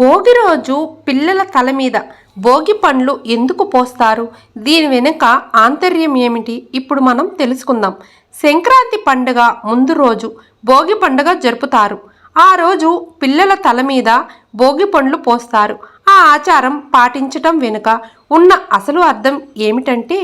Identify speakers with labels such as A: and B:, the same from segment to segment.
A: భోగి రోజు పిల్లల తల మీద భోగి పండ్లు ఎందుకు పోస్తారు? దీని వెనుక ఆంతర్యం ఏమిటి? ఇప్పుడు మనం తెలుసుకుందాం. సంక్రాంతి పండుగ ముందు రోజు భోగి పండుగ జరుపుతారు. ఆ రోజు పిల్లల తల మీద భోగి పండ్లు పోస్తారు. ఆ ఆచారం పాటించటం వెనుక ఉన్న అసలు అర్థం ఏమిటంటే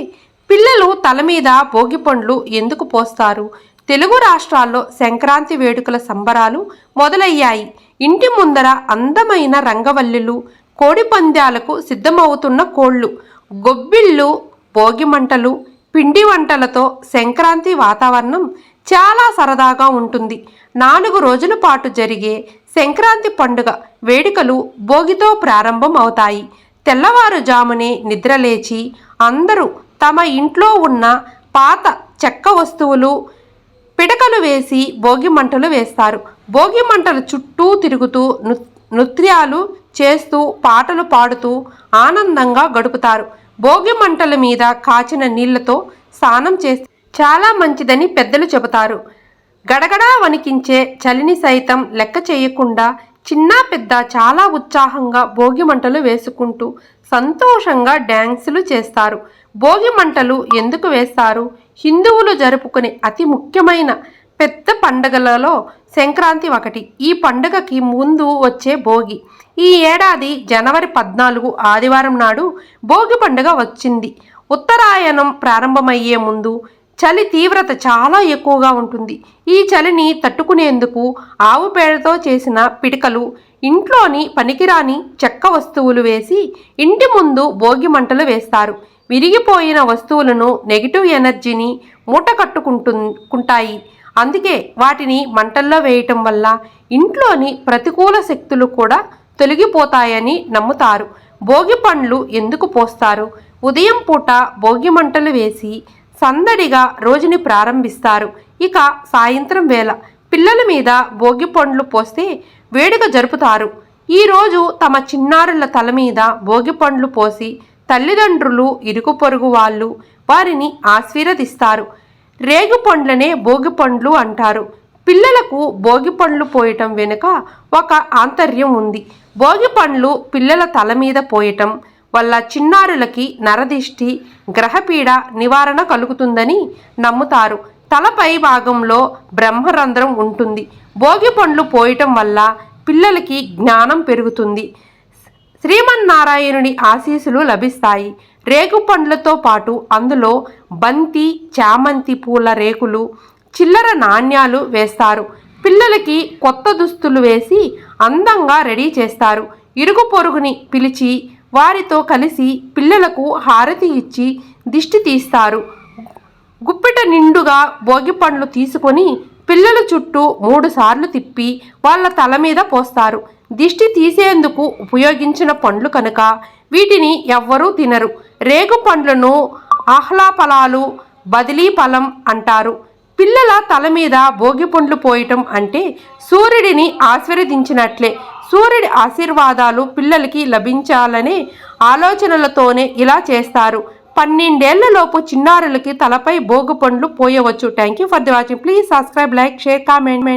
A: పిల్లలు తల మీద భోగి పండ్లు ఎందుకు పోస్తారు? తెలుగు రాష్ట్రాల్లో సంక్రాంతి వేడుకల సంబరాలు మొదలయ్యాయి. ఇంటి ముందర అందమైన రంగవల్లులు కోడిపందాలకు సిద్ధమవుతున్న కోళ్ళు గొబ్బిళ్ళు భోగి మంటలు పిండి వంటలతో సంక్రాంతి వాతావరణం చాలా సరదాగా ఉంటుంది. నాలుగు రోజుల పాటు జరిగే సంక్రాంతి పండుగ వేడుకలు భోగితో ప్రారంభం అవుతాయి తెల్లవారుజామునే నిద్రలేచి అందరూ తమ ఇంట్లో ఉన్న పాత చెక్క వస్తువులు పిడకలు వేసి భోగి మంటలు వేస్తారు. భోగి మంటలు చుట్టూ తిరుగుతూ నృ- నృత్యాలు చేస్తూ పాటలు పాడుతూ ఆనందంగా గడుపుతారు. భోగి మంటల మీద కాచిన నీళ్ళతో స్నానం చేస్తే చాలా మంచిదని పెద్దలు చెబుతారు. గడగడా వణికించే చలిని సైతం లెక్క చేయకుండా చిన్న పెద్ద చాలా ఉత్సాహంగా భోగి మంటలు వేసుకుంటూ సంతోషంగా డ్యాన్సులు చేస్తారు. భోగి మంటలు ఎందుకు వేస్తారు? హిందువులు జరుపుకునే అతి ముఖ్యమైన పెద్ద పండగలలో సంక్రాంతి ఒకటి. ఈ పండుగకి ముందు వచ్చే భోగి. ఈ ఏడాది జనవరి పద్నాలుగు ఆదివారం నాడు భోగి పండుగ వచ్చింది. ఉత్తరాయణం ప్రారంభమయ్యే ముందు చలి తీవ్రత చాలా ఎక్కువగా ఉంటుంది. ఈ చలిని తట్టుకునేందుకు ఆవు పేడతో చేసిన పిడికలు ఇంట్లోని పనికిరాని చెక్క వస్తువులు వేసి ఇంటి ముందు భోగి మంటలు వేస్తారు. విరిగిపోయిన వస్తువులను నెగిటివ్ ఎనర్జీని మూట కట్టుకుంటుంటాయి అందుకే వాటిని మంటల్లో వేయటం వల్ల ఇంట్లోని ప్రతికూల శక్తులు కూడా తొలగిపోతాయని నమ్ముతారు. భోగి పండ్లు ఎందుకు పోస్తారు? ఉదయం పూట భోగి మంటలు వేసి సందడిగా రోజుని ప్రారంభిస్తారు. ఇక సాయంత్రం వేళ పిల్లల మీద భోగి పండ్లు పోస్తే వేడుక జరుపుతారు. ఈరోజు తమ చిన్నారుల తల మీద భోగి పండ్లు పోసి తల్లిదండ్రులు ఇరుగు పొరుగు వాళ్ళు వారిని ఆశీర్వదిస్తారు. రేగు పండ్లనే భోగి పండ్లు అంటారు. పిల్లలకు భోగి పండ్లు పోయటం వెనుక ఒక ఆంతర్యం ఉంది. భోగి పండ్లు పిల్లల తల మీద పోయటం వల్ల చిన్నారులకి నరదిష్టి గ్రహపీడ నివారణ కలుగుతుందని నమ్ముతారు. తలపై భాగంలో బ్రహ్మరంధ్రం ఉంటుంది. భోగి పండ్లు పోయటం వల్ల పిల్లలకి జ్ఞానం పెరుగుతుంది. శ్రీమన్నారాయణుని ఆశీస్సులు లభిస్తాయి. రేగు పండ్లతో పాటు అందులో బంతి చామంతి పూల రేకులు చిల్లర నాణ్యాలు వేస్తారు. పిల్లలకి కొత్త దుస్తులు వేసి అందంగా రెడీ చేస్తారు. ఇరుగు పొరుగుని పిలిచి వారితో కలిసి పిల్లలకు హారతి ఇచ్చి దిష్టి తీస్తారు. గుప్పిట నిండుగా భోగి పండ్లు తీసుకొని పిల్లల చుట్టూ మూడు సార్లు తిప్పి వాళ్ళ తల మీద పోస్తారు. దిష్టి తీసేందుకు ఉపయోగించిన పండ్లు కనుక వీటిని ఎవ్వరూ తినరు. రేగు పండ్లను ఆహ్లాఫలాలు బదిలీ ఫలం అంటారు. పిల్లల తల మీద భోగి పండ్లు పోయటం అంటే సూర్యుడిని ఆశీర్వదించినట్లే. సూర్యుడి ఆశీర్వాదాలు పిల్లలకి లభించాలనే ఆలోచనలతోనే ఇలా చేస్తారు. పన్నెండేళ్ళలోపు చిన్నారులకి తలపై భోగి పండ్లు పోయవచ్చు. Thank you for the watching please subscribe like share comment